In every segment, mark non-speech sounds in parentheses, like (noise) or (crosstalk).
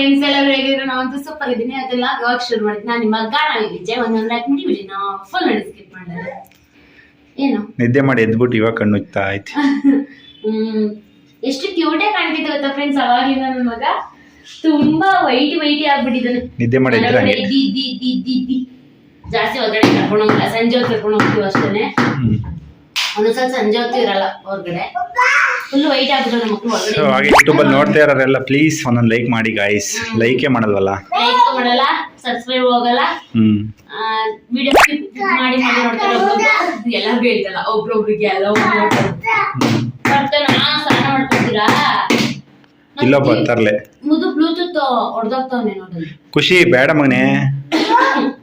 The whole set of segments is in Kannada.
ಫ್ರೆಂಡ್ಸ್ ಎಲ್ಲ ಹೇಗಿದ್ರು ನಾವಂತೂ ಸೂಪರ್ ಇದ್ದೀನಿ. ಅದೆಲ್ಲ ಇವಾಗ ಶುರು ಮಾಡಿದ್ವಿ ನಾನು ನಿಮ್ಮ ಗಾನ ವಿಜಯ್ ಒಂದೊಂದು ಲೈಕ್ ಮಾಡಿ ಬಿಡಿ ನಾವು ಫುಲ್ ನೋಡಿ ಸ್ಕಿಪ್ ಮಾಡಿದ್ರೆ ಏನು? ನಿದ್ದೆ ಮಾಡಿ ಎದ್ಬಿಟ್ಟು ಇವಾಗ ಕಣ್ಣು ಇತ್ತಾ ಐತಿ (laughs) ಹ್ಮ್. ಎಷ್ಟು ಕ್ಯೂಟೇ ಕಾಣ್ತಿತ್ತು ಗೊತ್ತಾ ಫ್ರೆಂಡ್ಸ್ ಅವಾಗಿಂದ ನನ್ನ ಮಗ? ತುಂಬಾ ವೈಟಿ ವೈಟಿ ಆಗ್ಬಿಟ್ಟಿದ್ದಾನೆ ನಿದ್ದೆ ಮಾಡಿ ಎದ್ರೆ ಹಂಗೆ ಜಾಸ್ತಿ ಹೊರಗಡೆ ಕರ್ಕೊಂಡು ಹೋಗಲ್ಲ. ಸಂಜೆ ಹೊತ್ತು ಕರ್ಕೊಂಡು ಹೋಗ್ತೀವಿ ಅಷ್ಟೇನೆ. ಹ್ಮ್. ಒಂದೊಂದ್ಸಲ ಸಂಜೆ ಹೊತ್ತು ಇರಲ್ಲ ಹೊರಗಡೆ. ಸೊ ಹಾಗೆ ಯೂಟ್ಯೂಬಲ್ಲಿ ನೋಡ್ತಾ ಇರೋರೆಲ್ಲ ಪ್ಲೀಸ್ ಒಂದೊಂದು ಲೈಕ್ ಮಾಡಿ ಗಾಯ್ಸ್ ಲೈಕೇ ಮಾಡಲ್ವಲ್ಲ? ಲೈಕ್ ಮಾಡಲ್ಲ ಸಬ್ಸ್ಕ್ರೈಬ್ ಹೋಗಲ್ಲ. ಹ್ಮ್. ವಿಡಿಯೋ ಮಾಡಿ ಮಾಡಿ ನೋಡ್ತಾರೆ ಒಬ್ರೊಬ್ರಿಗೆ ಎಲ್ಲ ಸ್ನಾನ ಮಾಡ್ಕೊತೀರಾ? ಮುದು ಬ್ಲೂಟೂತ್ ಹೊಡೆದೋಗ್ತಾವನೆ ಖುಷಿ ಬೇಡ ಮಗನೇ. (coughs)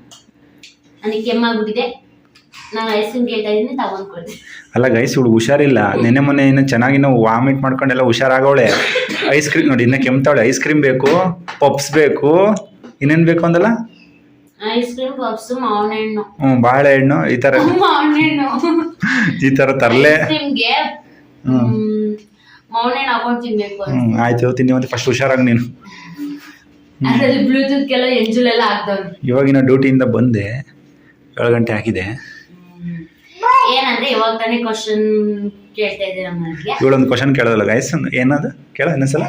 ನನಗೆ ಕೆಮ್ಮಾಗ್ಬಿಟ್ಟಿದೆ ನಾನು ಐಸ್ ಕ್ರೀಮ್ ಕೇಳ್ತಾ ಇದ್ದೀನಿ ತಗೊಂಡ್ ಕೊಡ್ತೀನಿ ಅಲ್ಲ ಗೈಸ್ ಹುಡುಗ ಹುಷಾರಿಲ್ಲ. ನೆನ್ನೆ ಮೊನ್ನೆ ಇನ್ನು ಚೆನ್ನಾಗಿ ನಾವು ವಾಮಿಟ್ ಮಾಡ್ಕೊಂಡೆಲ್ಲ ಹುಷಾರಾಗವಳೆ. ಐಸ್ ಕ್ರೀಮ್ ನೋಡಿ ಇನ್ನ ಕೆಮ್ತಾವಳೆ. ಐಸ್ ಕ್ರೀಮ್ ಬೇಕು ಪಪ್ಸ್ ಬೇಕು. ಇನ್ನೇನ್ ಬೇಕು ಅಂದಲ್ಲ? ಐಸ್ ಕ್ರೀಮ್ ಪಪ್ಸ್ ಹ್ಞೂ ಬಾಳೆಹಣ್ಣು ಈ ಥರ ಈ ಥರ ತರಲೆ. ಹಾಕೊಂಡು ತಿನ್ಬೇಕು ಅಂತ. ಹ್ಞೂ ಆಯ್ತು ತಿನ್ನಿ ಒಂದು ಫಸ್ಟ್ ಹುಷಾರಾಗಿ ನೀನು. ಅದ್ರಲ್ಲಿ ಇವಾಗಿನ ಡ್ಯೂಟಿಯಿಂದ ಬಂದೆ. ಏಳು ಗಂಟೆ ಆಗಿದೆ. ಏನಂದ್ರೆ ಇವಾಗ ತಾನೇ ಕ್ವಶನ್ ಕೇಳ್ತಾ ಇದ್ದೀರ ನನಗೆ ಇವಳೊಂದು ಕ್ವಶನ್ ಕೇಳೋದಲ್ಲ ಗೈಸ್ ಏನದು? ಕೇಳ ಇನ್ನೊಂದ್ಸಲ.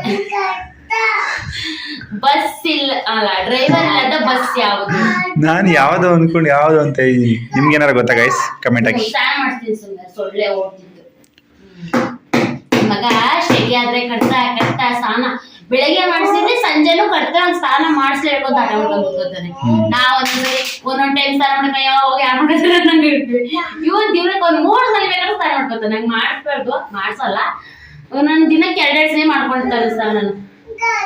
ಬಸ್ ಇಲ್ಲ ಅಲ್ಲ ಡ್ರೈವರ್ ಇಲ್ಲದ ಬಸ್ ಯಾವುದು? ನಾನು ಯಾವ್ದು ಅನ್ಕೊಂಡು ಯಾವ್ದು ಅಂತ ಇದ್ದೀನಿ. ನಿಮ್ಗೆ ಏನಾರ ಗೊತ್ತಾ ಗೈಸ್ ಕಮೆಂಟ್ ಹಾಕಿ. ಸ್ನಾನ ಮಾಡ್ತೀನಿ ಸುಮ್ಮನೆ ಸೊಳ್ಳೆ ಓಡ್ತಿದ್ದು. ಮಗ ಶೆಗೆ ಆದ್ರೆ ಕಟ್ತಾ ಕಟ್ತಾ ಸ್ನಾನ ಬೆಳಗ್ಗೆ ಮಾಡಿಸಿದ್ರೆ ಸಂಜೆನು ಕಟ್ತಾ ಒಂದ್ ಸ್ನಾನ ಮಾಡಿಸ್ಲೇ ಹೇಳ್ಕೊಂತ ಆಟ ಮಾಡ್ಕೊಂಡು ಕೂತ್ಕೋತಾನೆ ನಾವ್ ಒಂದೊಂದ್ಸರಿ ಒಂದೊಂದ್ ಟೈಮ್ ಸ್ನಾನ ಮಾಡಕ್ಕೆ ಹೋಗಿ ಯಾರು ಮಾಡಿದ್ರೆ ನಂಗೆ ಇರ್ತೀವಿ. ಇವನ್ ದಿನಕ್ಕೆ ಒಂದ್ ಮೂರ್ ಸಲ ಬೇಕಾದ್ರೆ ಸ್ನಾನ ಮಾಡ್ಕೊತಾನೆ ನಂಗೆ ಮಾಡಿಸ್ಬಾರ್ದು ಮಾಡ್ಸಲ್ಲ. ಒಂದೊಂದ್ ದಿನಕ್ಕೆ ಎರಡೆರಡು ಸಲ ಮಾಡ್ಕೊಂತಾನೆ ಸ್ನಾನ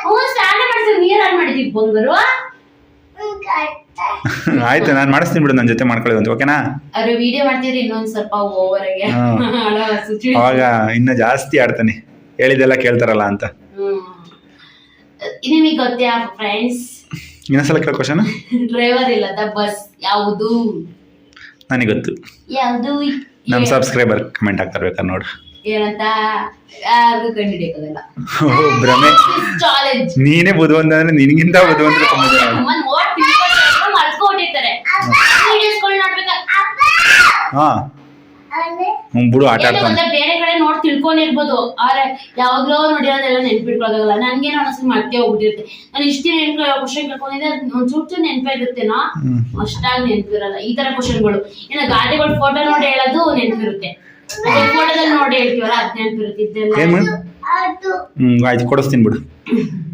ಹ್ಞೂ ಸ್ನಾನ ಮಾಡ್ಸಿದ್ರೆ ನೀರ್ ಆನ್ ಮಾಡಿದ್ವಿ ಬಂದರು (laughs) ಆಯ್ತು ನಾನು ಮಾಡಿಸ್ತೀನಿ ಬಿಡು ನನ್ನ ಜೊತೆ ಮಾಡ್ಕೊಳ್ಳಿ ಅಂತ ಓಕೆನಾ ಅವ್ರು ವಿಡಿಯೋ ಮಾಡ್ತಿದ್ರೆ ಇನ್ನೊಂದ್ ಸ್ವಲ್ಪ ಓವರ್ ಆಗಿ. (laughs) ಅವಾಗ ಇನ್ನು ಜಾಸ್ತಿ ಆಡ್ತಾನೆ. ಹೇಳಿದೆಲ್ಲ ಕೇಳ್ತಾರಲ್ಲ ಅಂತ. ನಿಮಗೆ ಗೊತ್ತ್ಯಾ ಫ್ರೆಂಡ್ಸ್ ಇನ್ನೊಂದ್ಸಲ ಕೇಳೋ ಕ್ವಶನ್ ಡ್ರೈವರ್ ಇಲ್ಲದ ಬಸ್ ಯಾವುದು? ನನಗೆ ಗೊತ್ತು. ಯಾವುದು? ನಮ್ಮ ಸಬ್ಸ್ಕ್ರೈಬರ್ ಕಮೆಂಟ್ ಆಗ್ತಾರೆ ಬೇಕಾದ್ರೆ ನೋಡು. ಏನಂತ? ಯಾರು ಕಂಡಿಡಿಯೋಕ್ಕಾಗಲ್ಲ. ಓ ಭ್ರಮೆ. ಚಾಲೆಂಜ್ ನೀನೇ ಬುದ್ಧಿವಂತ ಅಂದ್ರೆ ನಿನಗಿಂತ ಬುದ್ಧಿವಂತ ತುಂಬ ಜನ ಅವ್ರು. ನೋಡ್ ತಿಳ್ಕೊಂಡು ಮರ್ತ್ಕೊಂಡಿರ್ತಾರೆ ವಿಡಿಯೋಸ್ಗಳು ನೋಡ್ಬೇಕಾ? ಹಾ. ಹ್ಞೂ ಬಿಡು ಆಟ ಆಡ್ತಾನೆ ಬೇರೆ ತಿಳ್ಕೊಂಡಿರ್ಬೋದು. ಆದ್ರೆ ಯಾವಾಗ್ಲೋ ನೋಡಿರೋದೆಲ್ಲ ನೆನ್ಪಿಟ್ಕೊಳ್ಳೋದಾಗಲ್ಲ ನನ್ಗೇನು ಅನ್ಸುತ್ತೆ ಮತ್ತೆ ಹೋಗ್ಬಿಟ್ಟಿರುತ್ತೆ. ನಾನು ಇಷ್ಟು ದಿನ ನೆನ್ಪ ಕ್ವಶನ್ ಕೇಳ್ಕೊಂಡಿದ್ದೆ ಒಂದ್ ಚೂರು ನೆನ್ಪಿರುತ್ತೇನೋ ನಾ? ಅಷ್ಟಾಗಿ ನೆನ್ಪಿರಲ್ಲ ಈ ತರ ಕ್ವಶನ್ಗಳು ಇನ್ನು ಗಾಡಿಗಳ ಫೋಟೋ ನೋಡಿ ಹೇಳೋದು ನೆನ್ಪಿರುತ್ತೆ. ಫೋಟೋದಲ್ಲಿ ನೋಡಿ ಹೇಳ್ತೀವಲ್ಲ ಅದ್ ನೆನ್ಪಿರುತ್ತೆ. ಇದೆಲ್ಲ ಏನು ಹ್ಞೂ ಆಯ್ತು ಕೊಡಿಸ್ತೀನಿ ಬಿಡು.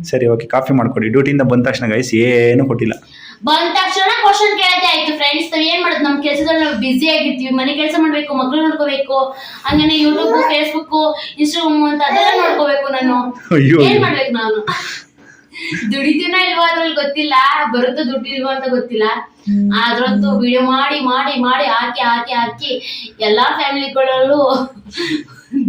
ಸರಿ ಓಕೆ ಕಾಫಿ ಮಾಡ್ಕೊಡಿ. ಡ್ಯೂಟಿಯಿಂದ ಬಂದ ತಕ್ಷಣ ಗೈಸ್ ಏನು ಕೊಟ್ಟಿಲ್ಲ. ಬಂದ ತಕ್ಷಣ ಕ್ವಶನ್ ಕೇಳದೆ ಆಯ್ತು ಫ್ರೆಂಡ್ಸ್ ನಾವ್ ಏನ್ ಮಾಡೋದು? ನಮ್ ಕೆಲಸದಲ್ಲಿ ನಾವು ಬಿಸಿ ಆಗಿರ್ತೀವಿ ಮನೆ ಕೆಲಸ ಮಾಡ್ಬೇಕು ಮಕ್ಳು ನೋಡ್ಕೋಬೇಕು ಹಂಗೇನೆ ಯೂಟ್ಯೂಬ್ ಫೇಸ್ಬುಕ್ ಇನ್ಸ್ಟಾಗ್ರಾಮ್ ಅಂತ ಅದೆಲ್ಲ ನೋಡ್ಕೋಬೇಕು ನಾನು. ಅಯ್ಯೋ ಏನ್ ಮಾಡ್ಬೇಕು ನಾನು? ದುಡಿತೀನ ಇಲ್ವಾ ಅದ್ರಲ್ಲಿ ಗೊತ್ತಿಲ್ಲ ಬರುತ್ತೋ ದುಡ್ಡು ಇಲ್ವಾ ಅಂತ ಗೊತ್ತಿಲ್ಲ. ಅದ್ರದ್ದು ವಿಡಿಯೋ ಮಾಡಿ ಮಾಡಿ ಮಾಡಿ ಹಾಕಿ ಹಾಕಿ ಹಾಕಿ ಎಲ್ಲಾ ಫ್ಯಾಮಿಲಿಗಳಲ್ಲೂ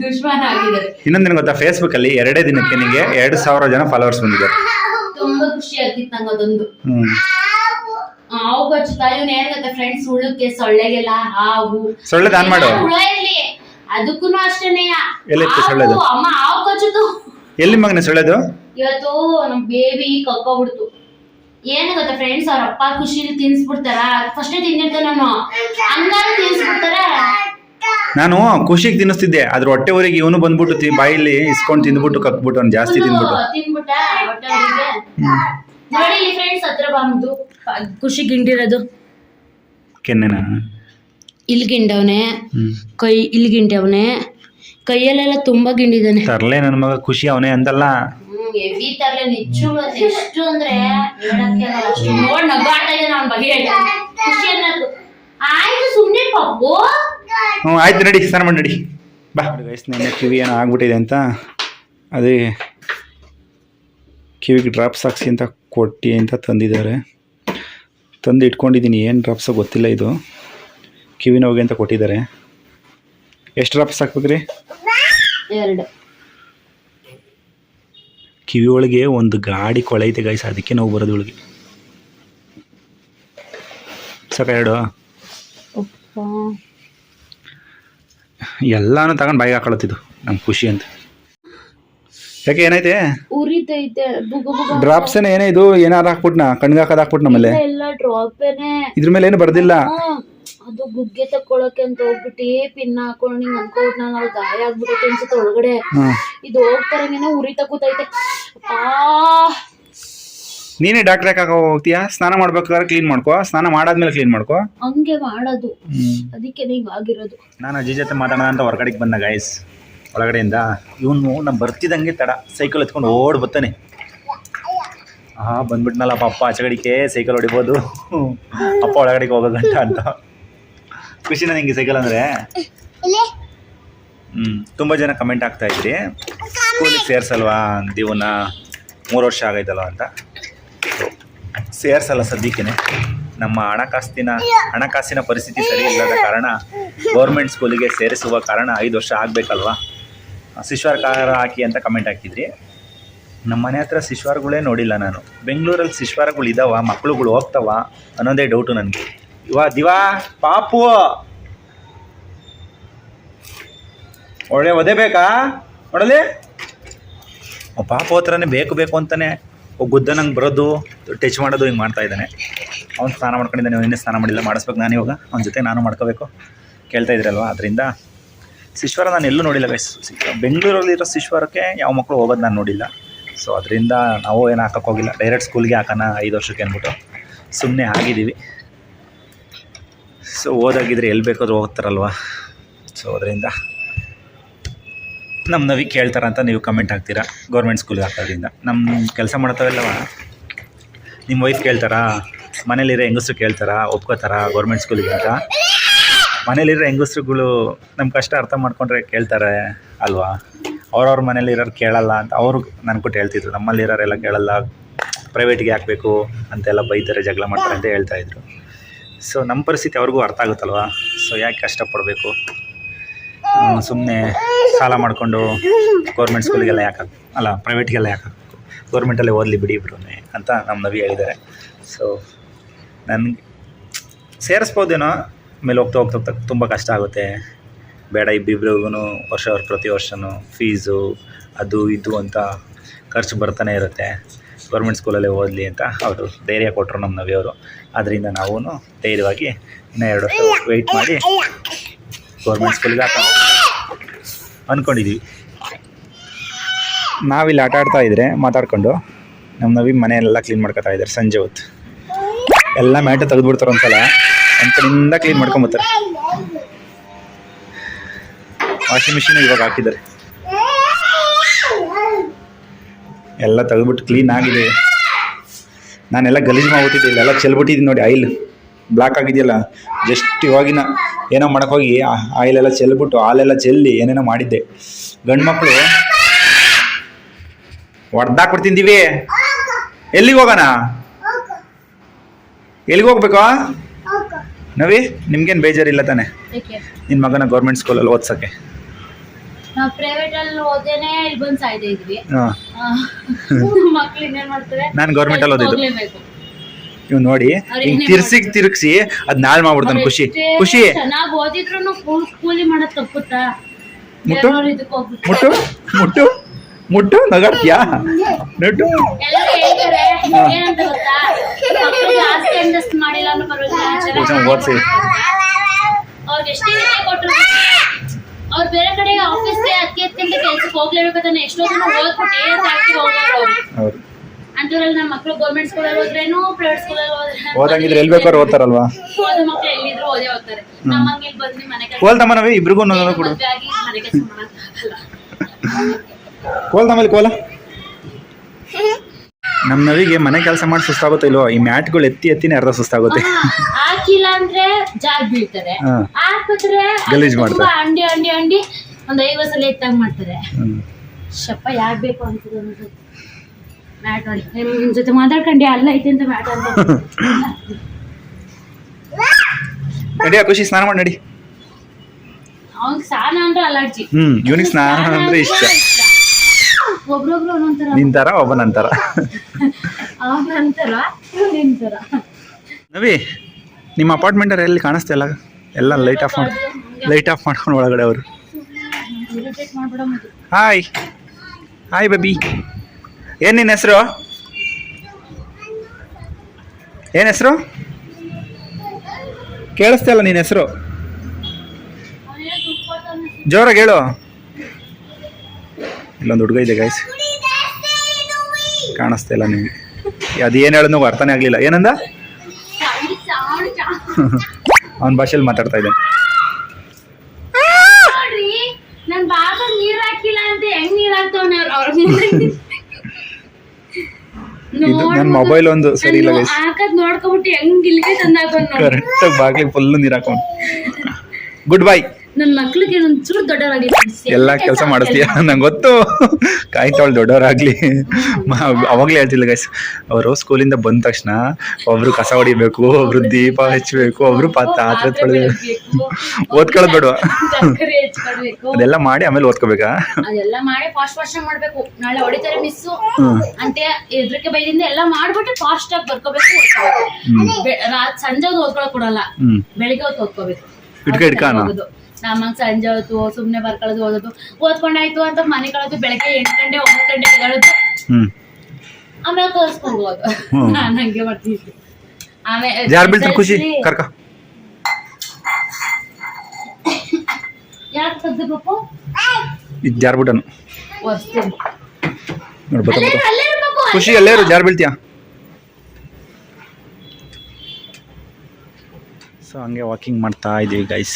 ದುಶ್ಮನ್ ಆಗಿದ್ದಾರೆ. ಇನ್ನೊಂದೇನು ಗೊತ್ತಾ ಫೇಸ್ಬುಕ್ ಅಲ್ಲಿ ಎರಡೇ ದಿನಕ್ಕೆ ನಿಮಗೆ ಎರಡು ಸಾವಿರ ಜನ ಫಾಲೋವರ್ಸ್ ಬಂದಿದ್ದಾರೆ. ತುಂಬಾ ಖುಷಿ ಆಗ್ತಿತ್ತು ನಂಗೆ ಅದೊಂದು. ಹ್ಮ್. ಹಾವು ಕಚ್ಚುತ್ತಾ ಇವ್ನ ಏನ್ ಗೊತ್ತಾ ಫ್ರೆಂಡ್ಸ್ ಉಳ್ಳಕ್ಕೆ ಸೊಳ್ಳೆಗೆಲ್ಲ ಹಾವು. ಸೊಳ್ಳೆ ಆನ್ ಮಾಡು. ಹುಳ ಇರ್ಲಿ ಅದಕ್ಕೂ ಅಷ್ಟೇನೆ. ಎಲ್ಲಿತ್ತು ಸೊಳ್ಳೆದು? ಅಮ್ಮ ಹಾವು ಕಚ್ಚುತ್ತು ಎಲ್ಲಿ ಮಗನ ಸೊಳ್ಳೆದು? ಇವತ್ತು ನಮ್ ಬೇಬಿ ಕಕ್ಕೋಗ್ಬಿಡ್ತು ಏನು ಗೊತ್ತಾ ಫ್ರೆಂಡ್ಸ್ ಅವ್ರ ಅಪ್ಪ ಖುಷಿಲಿ ತಿನ್ಸ್ಬಿಡ್ತಾರ? ಫಸ್ಟೇ ತಿಂದಿರ್ತ ನಾನು. ಹಂಗಾರು ತಿನ್ಸ್ಬಿಡ್ತಾರ. ನಾನು ಖುಷಿಗೆ ತಿನ್ನಿಸ್ತಿದ್ದೆ. ಅದ್ರ ಹೊಟ್ಟೆ ಊರಿಗೆ ಇವನು ಬಂದ್ಬಿಟ್ಟು ತಿ- ಬಾಯಲ್ಲಿ ಇಸ್ಕೊಂಡು ತಿಂದ್ಬಿಟ್ಟು ಕಕ್ಬಿಟ್ಟು ಅವ್ನು ಜಾಸ್ತಿ ತಿಂದ್ಬಿಟ್ಟು ತಿನ್ಬಿಟ್ಟ. ಹೊಟ್ಟೆ ನೋಡಿ ಇಲ್ಲಿ ಫ್ರೆಂಡ್ಸ್ ಹತ್ರ ಬಂದು ಖುಷಿ ಗಿಂಡಿರೋದು. ಕೆನ್ನೆನ? ಇಲ್ಲಿ ಗಿಂಡವನೆ ಕೈ ಇಲ್ಲಿ ಗಿಂಡವನೆ ಕೈಯಲ್ಲೆಲ್ಲ ತುಂಬಾ ಗಿಂಡಿದಾನೆ ತರಲೆ ನನ್ನ ಮಗ ಖುಷಿ ಅವನೇ ಅಂದಲ್ಲ. ಹ್ಮ್ ಹೆವಿ ತರಲೆ ನಿಜವಾಗ್ಲೂ ಎಷ್ಟು ಅಂದ್ರೆ ಹೇಳಕ್ಕೆ ಅಷ್ಟು ನೋಡ್ ನಗಾಡ್ತಾ ಇದೆ ನಾನ್ ಬಗ್ಗೆ ಖುಷಿ ಅನ್ನೋದು ಆಯ್ತು ಪಪ್ಪು ಹ್ಞೂ ಆಯ್ತು ನಡಿ ಸ್ನಾನ ಮಾಡಿ ನಡಿ. ಬಾ. ಗೈಸ್ ನೆನ್ನೆ ಕಿವಿ ಏನೋ ಆಗ್ಬಿಟ್ಟಿದೆ ಅಂತ. ಅದೇ ಕಿವಿಗೆ ಡ್ರಾಪ್ಸ್ ಹಾಕ್ಸಿ ಅಂತ ಕೊಟ್ಟು ಅಂತ ತಂದಿದ್ದಾರೆ. ತಂದು ಇಟ್ಕೊಂಡಿದ್ದೀನಿ. ಏನು ಡ್ರಾಪ್ಸ ಗೊತ್ತಿಲ್ಲ ಇದು. ಕಿವಿ ನೋವಿಗೆ ಅಂತ ಕೊಟ್ಟಿದ್ದಾರೆ. ಎಷ್ಟು ಡ್ರಾಪ್ಸ್ ಹಾಕ್ಬೇಕ್ರಿ? ಎರಡು. ಕಿವಿ ಒಳಗೆ ಒಂದು ಗಾಡಿ ಕೊಳೈತೆ ಗೈಸ್ ಅದಕ್ಕೆ ನೋವು ಬರೋದು ಒಳಗೆ ಸಾಕ ಎರಡು. ಎಲ್ಲಾನು ತಗೊಂಡು ಬಾಯಿಗೆ ಹಾಕೊಳತ್ತಿದ್ದು ನಮ್ಗೆ ಖುಷಿ ಅಂತ. ಯಾಕೆ ಏನೈತೆ? ಉರಿತೈತೆ ಬುಗ ಬುಗ ಡ್ರಾಪ್ಸ್ ಏನೇ ಇದು ಏನಾರ ಹಾಕ್ಬಿಟ್ನ? ಕಣ್ಗೆ ಹಾಕದ್ ಹಾಕ್ಬಿಟ್ ನಮ್ಮಲ್ಲಿ ಎಲ್ಲ ಡ್ರಾಪೇನೆ ಇದ್ರ ಮೇಲೆ ಏನು ಬರ್ದಿಲ್ಲ? ಅದು ಗುಗ್ಗೆ ತಕ್ಕೊಳಕ್ಕೆ ಅಂತ ಹೋಗ್ಬಿಟ್ಟು ಪಿನ್ ಹಾಕೊಂಡು ಹಿಂಗ್ ಅನ್ಕೋಬಿಟ್ಟು ನಾನು ಅವ್ರು ಗಾಯ ಆಗ್ಬಿಟ್ಟೈತೆ ಅನ್ಸುತ್ತೆ ಒಳಗಡೆ. ಇದು ಹೋಗ್ತಾರಂಗೇನೆ ಉರಿ ತಗೋತೈತೆ ಆ ನೀನೇ ಡಾಕ್ಟರ್ ಯಾಕೆ ಹೋಗ್ತೀಯಾ? ಸ್ನಾನ ಮಾಡ್ಬೇಕಾದ್ರೆ ಕ್ಲೀನ್ ಮಾಡ್ಕೋ. ಸ್ನಾನ ಮಾಡಾದ್ಮೇಲೆ ಕ್ಲೀನ್ ಮಾಡ್ಕೋ. ಹಂಗೆ ಮಾಡೋದು. ಅದಕ್ಕೆ ಹಿಂಗ್ ಆಗಿರೋದು. ನಾನು ಅಜ್ಜಿ ಜೊತೆ ಮಾತಾಡೋಣ ಅಂತ ಹೊರಗಡೆ ಬಂದ ಗಾಯಸ್ ಒಳಗಡೆಯಿಂದ ಇವನು ನಮ್ಮ ಬರ್ತಿದ್ದಂಗೆ ತಡ. ಸೈಕಲ್ ಎತ್ಕೊಂಡು ಓಡ್ ಬರ್ತಾನೆ. ಹಾ ಬಂದ್ಬಿಟ್ನಲ್ಲಪ್ಪ ಅಪ್ಪ ಆಚೆಗಡಿಕೆ ಸೈಕಲ್ ಹೊಡಿಬೋದು. ಅಪ್ಪ ಒಳಗಡೆಗೆ ಹೋಗೋದಂತ ಅಂತ. ಖುಷಿನ ನಿಂಗೆ ಸೈಕಲ್ ಅಂದರೆ? ಹ್ಞೂ ತುಂಬ ಜನ ಕಮೆಂಟ್ ಆಗ್ತಾ ಇದ್ರಿ. ಸ್ಕೂಲಿಗೆ ಸೇರ್ಸಲ್ವಾ ದೀವನ ಮೂರು ವರ್ಷ ಆಗೈತಲ್ಲ ಅಂತ. ಸೇರ್ಸಲ್ಲ ಸದ್ಯಕ್ಕೆ ನಮ್ಮ ಹಣಕಾಸಿನ ಹಣಕಾಸಿನ ಪರಿಸ್ಥಿತಿ ಸರಿ ಇಲ್ಲದ ಕಾರಣ ಗೌರ್ಮೆಂಟ್ ಸ್ಕೂಲಿಗೆ ಸೇರಿಸುವ ಕಾರಣ ಐದು ವರ್ಷ ಆಗಬೇಕಲ್ವಾ? ಶಿಶ್ವಾರಕಾರ ಹಾಕಿ ಅಂತ ಕಮೆಂಟ್ ಹಾಕಿದ್ರಿ. ನಮ್ಮ ಮನೆ ಹತ್ರ ಸಿಶ್ವಾರ್ಗಳೇ ನೋಡಿಲ್ಲ ನಾನು. ಬೆಂಗಳೂರಲ್ಲಿ ಶಿಶ್ವಾರಗಳು ಇದಾವ ಮಕ್ಳುಗಳು ಹೋಗ್ತಾವ ಅನ್ನೋದೇ ಡೌಟು ನನಗೆ. ಇವ ದಿವಾ, ಪಾಪು. ಒಳ್ಳೆ ಒದೆ ಬೇಕಾ? ನೋಡಲಿ. ಪಾಪ ಹತ್ರನೇ ಬೇಕು ಬೇಕು ಅಂತಾನೆ. ಗುದ್ದ ನಂಗೆ ಬರೋದು, ಟಚ್ ಮಾಡೋದು ಹಿಂಗೆ ಮಾಡ್ತಾ ಇದ್ದಾನೆ. ಅವ್ನು ಸ್ನಾನ ಮಾಡ್ಕೊಂಡಿದ್ದಾನೆ ಇನ್ನೇ ಸ್ನಾನ ಮಾಡಿಲ್ಲ, ಮಾಡಿಸ್ಬೇಕು ನಾನು ಇವಾಗ. ಅವ್ನ ಜೊತೆ ನಾನು ಮಾಡ್ಕೋಬೇಕು. ಕೇಳ್ತಾ ಇದ್ರಲ್ವ, ಅದರಿಂದ ಶಿಶ್ವಾರ ನಾನು ಎಲ್ಲೂ ನೋಡಿಲ್ಲ ಗೈಸ್ ಬೆಂಗಳೂರಲ್ಲಿರೋ ಶಿಶ್ವರಕ್ಕೆ ಯಾವ ಮಕ್ಕಳು ಹೋಗೋದು ನಾನು ನೋಡಿಲ್ಲ. ಸೊ ಅದರಿಂದ ನಾವು ಏನು ಹೋಗಿಲ್ಲ. ಡೈರೆಕ್ಟ್ ಸ್ಕೂಲ್ಗೆ ಹಾಕೋಣ ಐದು ವರ್ಷಕ್ಕೆ ಅಂದ್ಬಿಟ್ಟು ಸುಮ್ಮನೆ ಆಗಿದ್ದೀವಿ. ಸೊ ಓದಾಗಿದ್ರೆ ಎಲ್ಲಿ ಬೇಕಾದ್ರೂ ಹೋಗ್ತಾರಲ್ವ? ಸೊ ಅದರಿಂದ ನಮ್ಮ ನವಿ ಕೇಳ್ತಾರಂತ ನೀವು ಕಮೆಂಟ್ ಹಾಕ್ತೀರಾ? ಗೌರ್ಮೆಂಟ್ ಸ್ಕೂಲ್ಗೆ ಹಾಕೋದ್ರಿಂದ. ನಮ್ಮ ಕೆಲಸ ಮಾಡ್ತಾವೆಲ್ಲವ ನಿಮ್ಮ ವೈಫ್ ಕೇಳ್ತಾರಾ? ಮನೇಲಿರೋ ಹೆಂಗಸ್ರು ಕೇಳ್ತಾರಾ? ಒಪ್ಕೋತಾರಾ ಗೌರ್ಮೆಂಟ್ ಸ್ಕೂಲಿಗೆ ಅಂತ? ಮನೇಲಿರೋ ಹೆಂಗಸ್ರುಗಳು ನಮ್ಮ ಕಷ್ಟ ಅರ್ಥ ಮಾಡ್ಕೊಂಡ್ರೆ ಕೇಳ್ತಾರೆ ಅಲ್ವಾ? ಅವ್ರವ್ರ ಮನೇಲಿರೋರು ಕೇಳಲ್ಲ ಅಂತ ಅವರು ನನ್ಕೊಟ್ಟು ಹೇಳ್ತಿದ್ರು. ನಮ್ಮಲ್ಲಿರೋರೆಲ್ಲ ಕೇಳಲ್ಲ ಪ್ರೈವೇಟ್ಗೆ ಹಾಕಬೇಕು ಅಂತೆಲ್ಲ ಬೈತಾರೆ, ಜಗಳ ಮಾಡ್ತಾರೆ ಅಂತ ಹೇಳ್ತಾ ಇದ್ರು. ಸೊ ನಮ್ಮ ಪರಿಸ್ಥಿತಿ ಅವ್ರಿಗೂ ಅರ್ಥ ಆಗುತ್ತಲ್ವ? ಸೊ ಯಾಕೆ ಕಷ್ಟಪಡಬೇಕು ಸುಮ್ಮನೆ ಸಾಲ ಮಾಡಿಕೊಂಡು ಗೌರ್ಮೆಂಟ್ ಸ್ಕೂಲಿಗೆಲ್ಲ ಯಾಕೆ ಅಲ್ಲ ಪ್ರೈವೇಟ್ಗೆಲ್ಲ ಯಾಕೆ ಹಾಕಬೇಕು? ಗೌರ್ಮೆಂಟಲ್ಲೇ ಓದಲಿ ಬಿಡಿ ಇಬ್ರು ಅಂತ ನಮ್ಮ ನವಿ ಹೇಳಿದ್ದಾರೆ. ಸೊ ನನಗೆ ಸೇರಿಸ್ಬೋದೇನೋ ಮೇಲೆ ಹೋಗ್ತಾ ಹೋಗ್ತಾ ಹೋಗ್ತಾ ತುಂಬ ಕಷ್ಟ ಆಗುತ್ತೆ. ಬೇಡ ಇಬ್ಬಿಬ್ರಿಗೂ ವರ್ಷ ಪ್ರತಿ ವರ್ಷವೂ ಫೀಸು ಅದು ಇದು ಅಂತ ಖರ್ಚು ಬರ್ತಾನೆ ಇರುತ್ತೆ. ಗೌರ್ಮೆಂಟ್ ಸ್ಕೂಲಲ್ಲೇ ಓದಲಿ ಅಂತ ಅವರು ಧೈರ್ಯ ಕೊಟ್ಟರು ನಮ್ಮ ನವಿಯವರು. ಅದರಿಂದ ನಾವು ಧೈರ್ಯವಾಗಿ ಇನ್ನೂ ಎರಡು ವರ್ಷ ವೆಯ್ಟ್ ಮಾಡಿ ಗೌರ್ಮೆಂಟ್ ಸ್ಕೂಲಿಗೆ ಆಟ ಅಂದ್ಕೊಂಡಿದ್ವಿ ನಾವಿಲ್ಲಿ ಆಟ ಆಡ್ತಾ ಇದ್ರೆ ಮಾತಾಡ್ಕೊಂಡು ನಮ್ಮ ನವಿ ಮನೆಯೆಲ್ಲ ಕ್ಲೀನ್ ಮಾಡ್ಕೊತಾ ಇದ್ದಾರೆ ಸಂಜೆ ಹೊತ್ತು. ಎಲ್ಲ ಮ್ಯಾಟು ತೆಗೆದ್ಬಿಡ್ತಾರೆ ಒಂದ್ಸಲ. ಕಡೆಯಿಂದ ಕ್ಲೀನ್ ಮಾಡ್ಕೊಂಬತ್ತಾರೆ ವಾಷಿಂಗ್ ಮಿಷಿನ್ ಇವಾಗ ಹಾಕಿದ್ದಾರೆ. ಎಲ್ಲ ತೆಗೆದ್ಬಿಟ್ಟು ಕ್ಲೀನ್ ಆಗಿದೆ. ನಾನೆಲ್ಲ ಗಲೀಜು ಮಾಡ್ಬಿಟ್ಟಿದ್ದೆ, ಇಲ್ಲೆಲ್ಲ ಚೆಲ್ಬಿಟ್ಟಿದ್ದೀನಿ ನೋಡಿ, ಆಯಿಲ್ ಬ್ಲ್ಯಾಕ್ ಆಗಿದೆಯಲ್ಲ ಜಸ್ಟ್ ಇವಾಗಿನ ಏನೋ ಹೋಗಿ ಆಯಿಲ್ ಎಲ್ಲ ಚೆಲ್ಬಿಟ್ಟು, ಹಾಲೆಲ್ಲ ಚೆಲ್ಲಿ ಏನೇನೋ ಮಾಡಿದ್ದೆ. ಗಂಡು ಮಕ್ಕಳು ಹೊಡ್ದಾಕ್ಬಿಡ್ತಿದ್ದೀವಿ ಎಲ್ಲಿಗೆ ಹೋಗೋಣ? ಎಲ್ಲಿಗೆ ಹೋಗ್ಬೇಕು? ನವಿ ನಿಮ್ಗೇನು ಬೇಜಾರಿಲ್ಲ ತಾನೆ? ನಿನ್ ನಿನ್ನ ಮಗನ ಗೌರ್ಮೆಂಟ್ ಸ್ಕೂಲಲ್ಲಿ ಓದ್ಸೋಕ್ಕೆ. ನಾನು ಪ್ರೈವೇಟ್ ಅಲ್ಲಿ ಓದೇನೆ ಇಲ್ಲಿ ಬಂದ್ ಸಾಯ್ತಾ ಇದ್ವಿ. ಹಾಂ. ಮಕ್ಳು ಇನ್ನೇನ್ ಮಾಡ್ತಾರೆ? ನಾನು ಗೌರ್ಮೆಂಟಲ್ಲಿ ಓದಿದ್ದು. ಹೋಗ್ಲೇಬೇಕು ಇವ್ ನೋಡಿ ಹಿಂಗ್ ತಿರ್ಸಿ ತಿರುಗ್ಸಿ ಅದ್ ನಾಳೆ ಮಾಡ್ಬಿಡ್ತಾನೆ ಖುಷಿ. ಖುಷಿ. ಚೆನ್ನಾಗಿ ಓದಿದ್ರು ಕೂಲಿ ಮಾಡೋದ್ ತಪ್ಪುತ್ತಾ? ಮುಟ್ಟು? ಎಲ್ಲರೂ ಇದಕ್ಕೆ ಹೋಗ್ಬಿಟ್ಟು ಮುಟ್ಟು? ಮುಟ್ಟು? ಮುಟ್ಟು ನಗಾಡ್ತೀಯಾ ನೆಟ್ಟು ಓದಿಸಿ. ಅವ್ರು ಬೇರೆ ಕಡೆ ಕೆಲ್ಸಕ್ಕೆ ಎಷ್ಟೋ ಜನ ಓದ್ಬಿಟ್ಟು ಹೋಗೋರು ಅಂತವ್ರಲ್ಲಿ ನಮ್ಮ ಮಕ್ಳು ಗೌರ್ಮೆಂಟ್ ಸ್ಕೂಲಲ್ಲಿ ಹೋದ್ರೇನು ಪ್ರೈವೇಟ್ ಸ್ಕೂಲಲ್ಲಿ ಹೋದ್ರೆ ಓದಂಗಿದ್ರೆ ಬೇಕಾದ್ರು ಓದ್ತಾರಲ್ವಾ? ಓದೋ ಮಕ್ಕಳು ಎಲ್ಲಿದ್ರು ಓದೇ ಮನೆ ಕೆಲಸ ಇಬ್ರಿಗೂ ಒಂದೊಂದು ಕೊಡು. ಮದ್ವೆ ಆಗಿ ಮನೆ ಕೆಲಸ ಮಾಡಕ್ಕಾಗಲ್ಲ ಕೋಲ್ ನಮ್ಮ (laughs) ನವಿಗೆ ಮನೆ ಕೆಲಸ ಮಾಡಿ ಸುಸ್ತಾಗುತ್ತೆ ಇಲ್ವೋ? ಈ ಮ್ಯಾಟ್ಗಳು ಎತ್ತಿ ಎತ್ತಿನೇ ಅರ್ಧ ಸುಸ್ತಾಗುತ್ತೆ. ಹಾಕಿಲ್ಲ ಅಂದ್ರೆ ಜಾರ್ ಬೀಳ್ತಾರೆ ಹಾಕಿದ್ರೆ ಗಲೀಜ್ ಮಾಡ್ತಾರೆ. ಅಂಡಿ ಅಂಡಿ ಅಂಡಿ ಒಂದ್ ಐವತ್ತು ಸಲ ಎತ್ತಾಗ ಮಾಡ್ತಾರೆ. ಶಪ್ಪ ಯಾಕ್ ಬೇಕು ಅನ್ಸುತ್ತೆ ಮ್ಯಾಟ್ ನೋಡಿ. ನಿಮ್ ಜೊತೆ ಮಾತಾಡ್ಕೊಂಡೆ ಅಲ್ಲ ಐತೆ ಅಂತ ಮ್ಯಾಟ್ ಅಂತ. (laughs) ನಡಿಯಾ ಖುಷಿ ಸ್ನಾನ ಮಾಡಿ ನಡಿ. ಅವ್ನ್ ಸ್ನಾನ ಅಂದ್ರೆ ಅಲರ್ಜಿ. ಹ್ಮ್ ಇವನಿಗೆ ಸ್ನಾನ ಅಂದ್ರೆ ಇಷ್ಟ. ಒಬ್ರೊಬ್ರು ಒಂದೊಂಥರ ನಿಂತಾರ ಒಬ್ಬ (laughs) ನಂತರ ಅವನಂತರ ನಿಂತರ ನವಿ ನಿಮ್ಮ ಅಪಾರ್ಟ್ಮೆಂಟ್ ಎಲ್ಲಿ ಕಾಣಿಸ್ತಾ ಇಲ್ಲ? ಎಲ್ಲ ಲೈಟ್ ಆಫ್ ಮಾಡಿ ಲೈಟ್ ಆಫ್ ಮಾಡ್ಕೊಂಡು ಒಳಗಡೆ ಅವರು. ಇರಿಟೇಟ್ ಮಾಡ್ಬಿಡ ಹಾಯ್ ಹಾಯ್ ಬಬಿ ಏನ್ ನಿನ್ನ ಹೆಸರು? ಏನು ಹೆಸರು? ಕೇಳಿಸ್ತಾ ಇಲ್ಲ ನಿನ್ನ ಹೆಸರು. ಜೋರಾಗಿ ಹೇಳು. ಇಲ್ಲೊಂದು ಹುಡುಗ ಇದೆ ಗೈಸ್ ಕಾಣಿಸ್ತಾ ಇಲ್ಲ ನಿಮಗೆ. ಅದು ಏನು ಹೇಳೋದು ಅರ್ಥನೇ ಆಗಲಿಲ್ಲ. ಏನಂದ? ಅವನ ಭಾಷೆಯಲ್ಲಿ ಮಾತಾಡ್ತಾ ಇದ್ದಾನೆ. ಅವ್ರ ಇದು ನನ್ನ ಮೊಬೈಲ್ ಒಂದು ಸರಿ ಇಲ್ಲ ಗೈಸ್ ಕರೆಕ್ಟಾಗಿ ಬಾಗಿಲಿಗೆ ಫುಲ್ಲು ನೀರು ಹಾಕೊಂಡು. ಗುಡ್ ಬೈ ನನ್ ಮಕ್ಳಿಗೆ ಒಂಚೂರು ದೊಡ್ಡವರಾಗಿ ಎಲ್ಲಾ ಕೆಲಸ ಮಾಡಿಸ್ತೀಯ ನಂಗೆ ಗೊತ್ತು. ಕಾಯ್ತಾವಳು ದೊಡ್ಡವರಾಗ್ಲಿ. ಅವಾಗ್ಲೇ ಹೇಳ್ತಿಲ್ಲ ಗೈಸ್ ಅವರು ಸ್ಕೂಲಿಂದ ಬಂದ ತಕ್ಷಣ ಒಬ್ರು ಕಸ ಹೊಡಿಬೇಕು ಒಬ್ರು ದೀಪ ಹಚ್ಚಬೇಕು ಒಬ್ರು ಪಾತ್ರ ಪಾತ್ರೆ ತೊಳೆದು (laughs) ಓದ್ಕೊಳ್ಳೋದು ಬೇಡವಾ? ತರಕಾರಿ ಹೆಚ್ಕೊಡ್ಬೇಕು. ಅದೆಲ್ಲ ಮಾಡಿ ಆಮೇಲೆ ಓದ್ಕೋಬೇಕಾ? ಅದೆಲ್ಲ ಮಾಡಿ ಫಾಸ್ಟ್ ಫಾಸ್ಟ್ ಮಾಡ್ಬೇಕು. ನಾಳೆ ಹೊಡಿತಾರೆ ಮಿಸ್ಸು ಹ್ಮ್. ಅಂತ ಎದ್ರಿಕೆ ಬೈದಿಂದ ಎಲ್ಲ ಮಾಡ್ಬಿಟ್ಟು ಫಾಸ್ಟ್ ಆಗಿ ಬರ್ಕೋಬೇಕು ಓದ್ಕೋಬೇಕು. ಬೆ- ರಾತ್ ಸಂಜೆ ಹೊತ್ತು ಓದ್ಕೊಳಕ್ ಕೊಡಲ್ಲ. ಹ್ಮ್. ಬೆಳಿಗ್ಗೆ ಹೊತ್ತು ಓದ್ಕೋಬೇಕು. ಇಟ್ಕೊ. ನಮಗ್ ಸಂಜೆ ಹೊತ್ತು ಸುಮ್ನೆ ಬರ್ಕೊಳ್ಳೋದು ಓದೋದು. ಓದ್ಕೊಂಡಾಯ್ತು ಅಂತ ಮನೆ ಕಳೋದು ಬೆಳಗ್ಗೆ ಎಂಟು ಗಂಟೆ ಒಂಬತ್ತು ಗಂಟೆ ಹೇಳೋದು ಹ್ಮ್. ಆಮೇಲೆ ಕಳ್ಸ್ಕೊಂಡು ಹೋಗೋದು ಹ್ಮ್. ನಾನು ಹಂಗೆ ಮಾಡ್ತಿದ್ದೆ. ಆಮೇಲೆ ಯಾರು ಬೀಳ್ತಾರೆ? ಖುಷಿ. ಕರ್ಕ. ಯಾಕೆ ತೆಗ್ದು ಇದು ಜಾರ್ ಬಿಟ್ಟನು? ಒರ್ಸ್ತೀನಿ ನೋಡಿ ಅಲ್ಲೇ ಅಲ್ಲೇ ಇರು ಖುಷಿ ಅಲ್ಲೇ ಇರು ಜಾರ್ ಬೀಳ್ತೀಯ? ಸೊ ಹಂಗೆ ವಾಕಿಂಗ್ ಮಾಡ್ತಾ ಇದೀವಿ ಗೈಸ್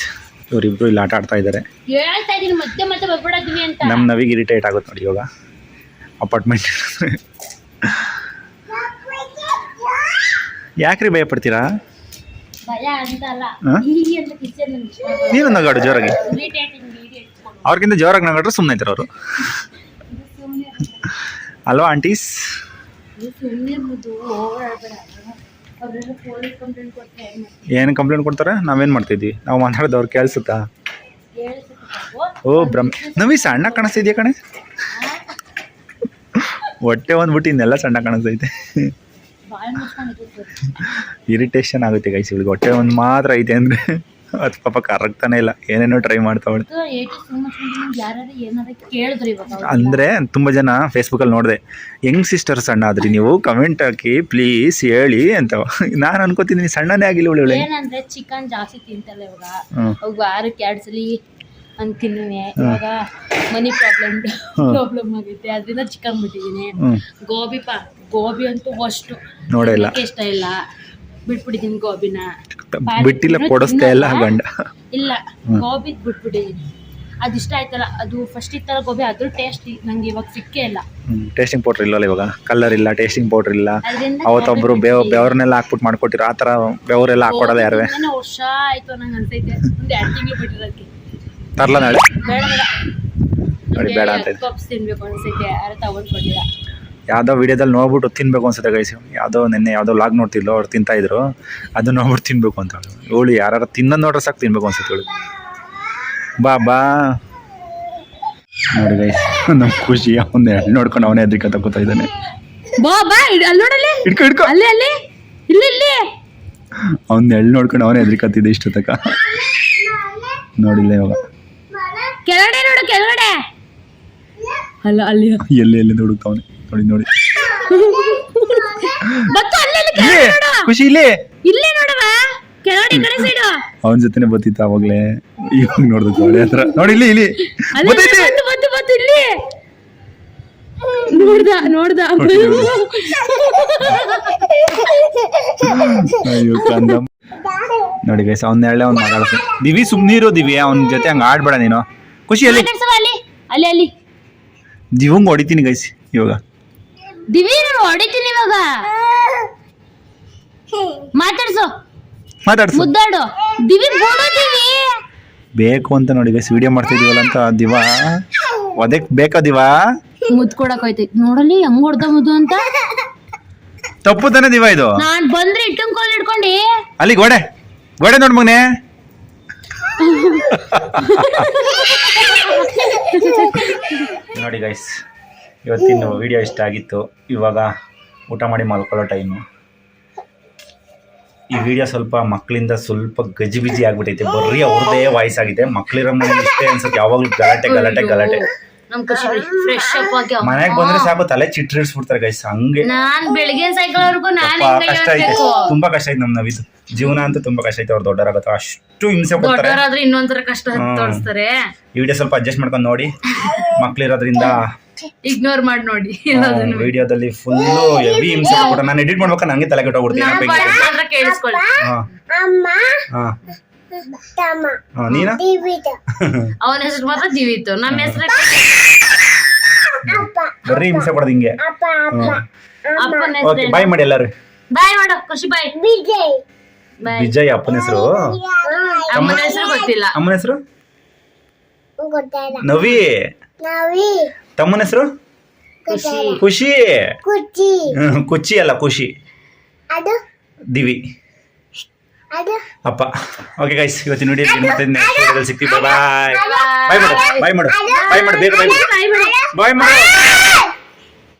ಇವರಿಬ್ರು ಇಲ್ಲಿ ಆಟ ಆಡ್ತಾ ಇದ್ದಾರೆ ಹೇಳ್ತಾ ಇದೀನಿ ಮತ್ತೆ ಮತ್ತೆ ಬರ್ಬಿಡದ್ವಿ ಅಂತ. ನಮ್ಮ ನವಿಗೆ ಇರಿಟೇಟ್ ಆಗುತ್ತೆ ನೋಡಿ ಇವಾಗ. ಅಪಾರ್ಟ್ಮೆಂಟ್ ಯಾಕ್ರಿ ಭಯ ಪಡ್ತೀರಾ ಭಯ ಅಂತ ಅಲ್ಲ. ಹಾ? ಇಲ್ಲಿ ಅಂತ ಕಿಚನ್ ನೀನು ನಗಾಡು ಜೋರಾಗಿ. ಅವ್ರಿಗಿಂತ ಜೋರಾಗಿ ನಗಾಡ್ರೆ ಸುಮ್ಮನೆ ಇದ್ದಾರೆ ಅವರು. ಅಲ್ವಾ ಆಂಟೀಸ್? ಸುಮ್ಮನೆ ಓಡಾಡ್ಬೇಡ. ಏನು ಕಂಪ್ಲೇಂಟ್ ಕೊಡ್ತಾರೆ? ನಾವೇನು ಮಾಡ್ತಿದ್ವಿ? ನಾವು ಮಾತಾಡೋದು ಅವ್ರು ಕೇಳಿಸುತ್ತಾ? ಓ ಬ್ರಹ್ಮ ನವಿ ಸಣ್ಣ ಕಾಣಿಸ್ತಿದ್ಯಾ ಕಣೆ? ಹೊಟ್ಟೆ ಒಂದ್ಬಿಟ್ಟು ಇನ್ನೆಲ್ಲ ಸಣ್ಣ ಕಾಣಿಸ್ತೈತೆ. ಇರಿಟೇಷನ್ ಆಗುತ್ತೆ ಗೈಸ್ ಇವಳಿಗೆ ಹೊಟ್ಟೆ ಒಂದು ಮಾತ್ರ ಐತೆ ಅಂದರೆ. ಅದು ಪಾಪ ಕರಗ್ತಾನೆ ಇಲ್ಲ ಏನೇನೋ ಟ್ರೈ ಮಾಡ್ತಾವಳೆ. ಅಂದ್ರೆ ತುಂಬಾ ಜನ ಫೇಸ್ಬುಕ್ಕಲ್ಲಿ ನೋಡಿದೆ ಹೆಂಗ್ ಸಿಸ್ಟರ್ ಸಣ್ಣ ಆದ್ರಿ ನೀವು? ಕಮೆಂಟ್ ಹಾಕಿ ಪ್ಲೀಸ್ ಹೇಳಿ ಅಂತ. ನಾನು ಅನ್ಕೋತೀನಿ ಸಣ್ಣನೇ ಆಗಿಲ್ಲ ಇವಳು ಏನಂದ್ರೆ ಚಿಕನ್ ಜಾಸ್ತಿ ತಿಂತಲ್ಲ ಇವಾಗ. ವಾರಕ್ಕೆ ಎರಡು ಸಲ ಹಂಗೆ ತಿನ್ನುವೆ ಇವಾಗ ಮನಿ ಪ್ರಾಬ್ಲಮ್ ಪ್ರಾಬ್ಲಮ್ ಆಗೈತೆ. ಅದರಿಂದ ಚಿಕನ್ ಬಿಟ್ಟಿದ್ದೀನಿ. ಗೋಬಿ ಪಾ ಗೋಬಿ ಅಂತೂ ಅಷ್ಟು ನೋಡೇ ಇಲ್ಲ. ತಿನ್ನಕ್ಕೆ ಇಷ್ಟ ಇಲ್ಲ. ಬಿಟ್ಬಿಟ್ಟಿದ್ದೀನಿ ಗೋಬಿನ. ಬಿಟ್ಟಿಲ್ಲ ಕೊಡಿಸ್ತಾ ಇಲ್ಲ ಗಂಡ. ಇಲ್ಲ ಗೋಬಿ ಬಿಟ್ಬಿಟ್ಟಿದ್ದೀನಿ ಅದು ಇಷ್ಟ ಆಯ್ತಲ್ಲ ಅದು ಫಸ್ಟ್ ಇತ್ತಲ್ಲ ಗೋಬಿ ಅದ್ರ ಟೇಸ್ಟ್ ನಂಗೆ ಇವಾಗ ಸಿಕ್ಕೇ ಇಲ್ಲ. ಟೇಸ್ಟಿಂಗ್ ಪೌಡ್ರ್ ಇಲ್ಲಲ್ಲ ಇವಾಗ? ಕಲರ್ ಇಲ್ಲ ಟೇಸ್ಟಿಂಗ್ ಪೌಡ್ರ್ ಇಲ್ಲ. ಅವತ್ತೊಬ್ರು ಬೇವ್ ಬೆವ್ರನ್ನೆಲ್ಲ ಹಾಕ್ಬಿಟ್ಟು ಮಾಡ್ಕೊಟ್ಟಿರು ಆ ಥರ ಬೆವರೆಲ್ಲ ಹಾಕೊಡಲ್ಲ ಯಾರೇ ವರ್ಷ ಆಯ್ತು ನಂಗೆ ಅನ್ಸೈತೆ. ಒಂದು ಎರಡು ತಿಂಗಳು ಬಿಟ್ಟಿರೋದಕ್ಕೆ ತರ್ಲ ನಾಳೆ? ಬೇಡ ಬೇಡ. ನೋಡಿ ಬೇಡ ಅಂತ. ಕಪ್ಸ್ ತಿನ್ಬೇಕು ಅನ್ಸೈತೆ. ಯಾರು ತಗೊಂಡ್ ಕೊಟ್ಟಿಲ್ಲ ಯಾವುದೋ ವಿಡಿಯೋದಲ್ಲಿ ನೋಡ್ಬಿಟ್ಟು ತಿನ್ಬೇಕು ಅನ್ಸುತ್ತೆ ಗೈಸ್ ಯಾವುದೋ ನಿನ್ನೆ ಯಾವುದೋ ಲಾಗ್ ನೋಡ್ತಿದ್ಲು ಅವ್ರು ತಿಂತಾಯಿದ್ರು ಅದು ನೋಡ್ಬಿಟ್ಟು ತಿನ್ಬೇಕು ಅಂತ ಇವಳು ಯಾರು ತಿನ್ನೋದು ನೋಡ್ರೆ ಸಾಕು ತಿನ್ಬೇಕು ಅನ್ಸುತ್ತೆ ಹೇಳಿ. ಬಾ ಬಾ. ನೋಡಿ ಗೈಸ್ ನಮ್ಮ ಖುಷಿ ಅವನ್ನ ನೋಡ್ಕೊಂಡು ಅವನೇ ಎದ್ರಿಕ ತಗೋತಾ ಇದ್ದಾನೆ. ಬಾ ಬಾ ಅಲ್ಲಿ ನೋಡಲ್ಲಿ? ಹಿಡ್ಕೊ ಹಿಡ್ಕೊ ಅಲ್ಲಿ ಅಲ್ಲಿ? ಇಲ್ಲಿ ಇಲ್ಲಿ? ಅವ್ನ ಎಳ್ ನೋಡ್ಕೊಂಡು ಅವನೇ ಎದ್ರಿಕತ್ತಿದ್ದೆ ಇಷ್ಟು ತಕ ನೋಡಿಲ್ಲ ಇವಾಗ. ಕೆಳಗಡೆ ನೋಡು ಕೆಳಗಡೆ. ಅಲ್ಲ ಅಲ್ಲಿ. ಎಲ್ಲಿ ಎಲ್ಲಿ ಹುಡುಕ್ತಾವನೆ ನೋಡಿ. ನೋಡಿ. ಖುಷಿ ಇಲ್ಲಿ. ಇಲ್ಲೇ ನೋಡವಾ. ಕೆಳಗಡೆ ಈ ಕಡೆ ಸೈಡು. ಅವನ ಜೊತೆನೆ ಬತ್ತಿತ್ತು ಅವಾಗ್ಲೇ. ಇವಾಗ ನೋಡ್ದು ಹತ್ರ. ನೋಡಿ ಇಲ್ಲಿ ಇಲ್ಲಿ. ಅಲ್ಲಿ ಬತ್ತೈತೆ ಬಂತು ಬಂತು ಬಂತು ಇಲ್ಲಿ. ನೋಡ್ದ ನೋಡ್ದ. ಅಯ್ಯೋ ನೋಡಿ ಗೈಸ್ ಅವ್ನ ಎಳ್ಳೆ ಅವ್ನು ಮಾತಾಡ್ಸ ದಿವಿ ಸುಮ್ನಿರು ದಿವಿ. ಅವನ ಜೊತೆ ಹಂಗ ಆಡ್ಬೇಡ ನೀನು. ಖುಷಿ ಅಲ್ಲಿ. ಅಲ್ಲಿ. ಅಲ್ಲಿ ಅಲ್ಲಿ. ದಿವಂಗ್ ಹೊಡಿತೀನಿ ಗೈಸ್ ಇವಾಗ. ದಿವಿ ನಾನು ಹೊಡಿತೀನಿ ಇವಾಗ. ಮಾತಾಡ್ಸು. ಮಾತಾಡ್ಸು. ಮುದ್ದಾಡು. ದಿವಿ ಬೋಡು ದಿವಿ ಬೇಕು ಅಂತ ನೋಡಿ ಗೈಸ್ ವಿಡಿಯೋ ಮಾಡ್ತಾ ಇದೀವಲ್ಲ ಅಂತ ದಿವ. ಒದಕ್ ಬೇಕಾ ದಿವ? ಮುದ್ ಕೊಡಕ್ ಹೋಯ್ತೈತಿ ನೋಡಲಿ ಹೆಂಗ್ ಹೊಡ್ದ ಮುದ್ದು ಅಂತ. ತಪ್ಪು ತಾನೆ ದಿವ ಇದು? ನಾನ್ ಬಂದ್ರೆ ಇಟ್ಟಂಗ್ ಕಾಲ್ ಹಿಡ್ಕೊಂಡಿ. ಅಲ್ಲಿ ಗೋಡೆ ಗೋಡೆ ನೋಡ್ ಮಗನೆ. (laughs) ನೋಡಿ ಗೈಸ್ ಇವತ್ತಿನ ವಿಡಿಯೋ ಇಷ್ಟ ಆಗಿತ್ತು. ಇವಾಗ ಊಟ ಮಾಡಿ ಮಲ್ಕೊಳ್ಳೋ ಟೈಮು ಈ ವಿಡಿಯೋ ಸ್ವಲ್ಪ ಮಕ್ಕಳಿಂದ ಸ್ವಲ್ಪ ಗಜಿಬಿಜಿ ಆಗ್ಬಿಟ್ಟೈತೆ ಬರ್ರಿ ಅವ್ರದ್ದೇ ವಾಯ್ಸ್ ಆಗಿದೆ ಮಕ್ಳಿರೋ ಮನೆ ಇಷ್ಟೇ ಅನ್ಸುತ್ತೆ. ಯಾವಾಗಲೂ ಗಲಾಟೆ ಗಲಾಟೆ ಗಲಾಟೆ. ನಮ್ ಖುಷಿ ಫ್ರೆಶ್ ಅಪ್ ಆಗಿ ಅಮ್ಮ. ಮನೆಗೆ ಬಂದ್ರೆ ಸಾಕು ತಲೆ ಚಿಟ್ರಿಡ್ಸ್ಬಿಡ್ತಾರೆ ಗೈಸ್ ಹಂಗೆ. ಕಷ್ಟ ಐತೆ. ತುಂಬಾ ಕಷ್ಟ ಐತೆ ನಮ್ ನವೀದ್ ಜೀವನ ಅಂತೂ ತುಂಬಾ ಕಷ್ಟ ಐತೆ. ಅವ್ರು ದೊಡ್ಡರಾಗತ್ತ ಅಷ್ಟು ಹಿಂಸೆ ಕೊಡ್ತಾರೆ. ಈ ವಿಡಿಯೋ ಸ್ವಲ್ಪ ಅಡ್ಜಸ್ಟ್ ಮಾಡ್ಕೊಂಡು ನೋಡಿ. ಮಕ್ಳಿರೋದ್ರಿಂದ ಇಗ್ನೋರ್ ಮಾಡಿ ನೋಡಿ ವಿಡಿಯೋದಲ್ಲಿ ಫುಲ್ ಹೆವಿ ಹಿಂಸೆ ಕೊಟ್ಟ ನಾನು ಎಡಿಟ್ ಮಾಡ್ಬೇಕಾ ನಂಗೆ ತಲೆ ಕೆಟ್ಟೋಗ್ಬಿಡ್ತೀನಿ ಕೇಳಿಸ್ಕೊಳ್ಳಿ ಹಾ. ಅಮ್ಮ ಹಾ. ತಮ್ಮ. ಹಾ ನೀನ? ಅವನ ಹೆಸರು ಮಾತ್ರ ಜೀವಿತು ನಮ್ಮ ಹೆಸರು ಅಪ್ಪ ಬರೀ ಹಿಂಸೆ ಕೊಡೋದು ಹಿಂಗೆ. ಅಪ್ಪ ಅಪ್ಪ ಅಪ್ಪನ ಓಕೆ ಹೆಸರು ಬಾಯ್ ಮಾಡಿ ಎಲ್ಲರೂ. ಬಾಯ್ ಮಾಡಿ ಖುಷಿ ಬಾಯ್ ವಿಜಯ್. ವಿಜಯ್ ಅಪ್ಪನ ಹೆಸರು? ಅಮ್ಮನ ಹೆಸರು ಗೊತ್ತಿಲ್ಲ. ಅಮ್ಮನ ಹೆಸರು? ನವಿ. ನಾವಿ. ತಮ್ಮನ ಹೆಸರು? ಖುಷಿ. ಖುಷಿ. ಕುಚ್ಚಿ ಹ್ಮ್, ಕುಚ್ಚಿ ಅಲ್ಲ ಖುಷಿ. ಅದು? ದಿವಿ. ಅದು? ಅಪ್ಪ. ಓಕೆ ಗೈಸ್ ಇವತ್ತಿನ ವಿಡಿಯೋ ಮತ್ತೆ ನೆಕ್ಸ್ಟ್ ವಿಡಿಯೋದಲ್ಲಿ ಸಿಗ್ತೀವಿ. ಬಾಯ್ ಬಾಯ್ ಮಾಡು ಬಾಯ್ ಮಾಡು ಬಾಯ್ ಮಾಡು ಬೇಗ ಬಾಯ್ ಮಾಡು ಬಾಯ್ ಮಾಡು ಬಾಯ್ ಮಾಡು